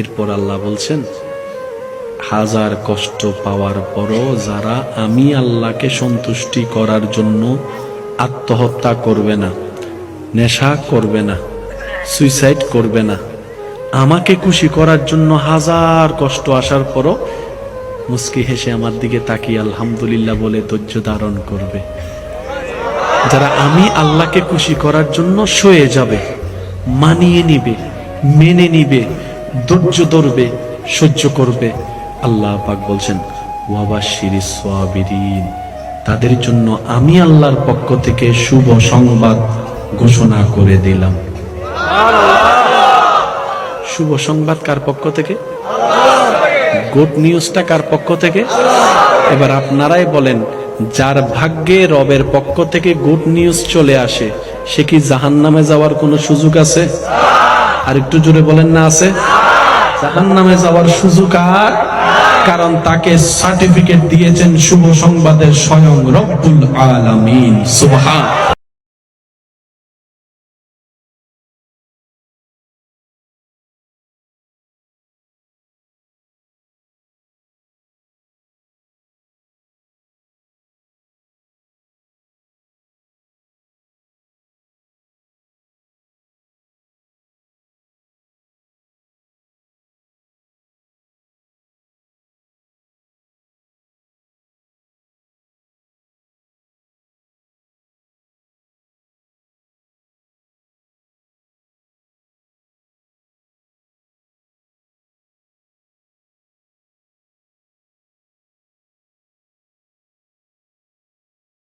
এরপর আল্লাহ বলছেন, হাজার কষ্ট পাওয়ার পরও যারা আমি আল্লাহকে সন্তুষ্টি করার জন্য আত্মহত্যা করবে না, নেশা করবে না সুইসাইড করবে না, আমাকে খুশি করার জন্য হাজার কষ্ট আসার পরও মুস্কি হেসে আমার দিকে তাকিয়ে আলহামদুলিল্লাহ বলে ধৈর্য ধারণ করবে। যারা আমি আল্লাহকে খুশি করার জন্য সয়ে যাবে, মানিয়ে নিবে, মেনে নিবে ধৈর্য ধরবে, সহ্য করবে। আল্লাহ পাক বলছেন সাবিরিন। তাদের জন্য আমি আল্লাহর পক্ষ থেকে শুভ সংবাদ ঘোষণা করে দিলাম। শুভ সংবাদ কার পক্ষ থেকে? গুড নিউজটা কার পক্ষ থেকে? এবার আপনারাই বলেন, যার ভাগ্যে রবের পক্ষ থেকে গুড নিউজ চলে আসে, সে কি জাহান নামে যাওয়ার কোনো সুযোগ আছে? আর একটু জোরে বলেন না আছে? জাহান নামে যাওয়ার সুযোগ আর কারণ তাকে সার্টিফিকেট দিয়েছেন শুভ সংবাদের স্বয়ং রব্বুল আলামিন, সুবহান।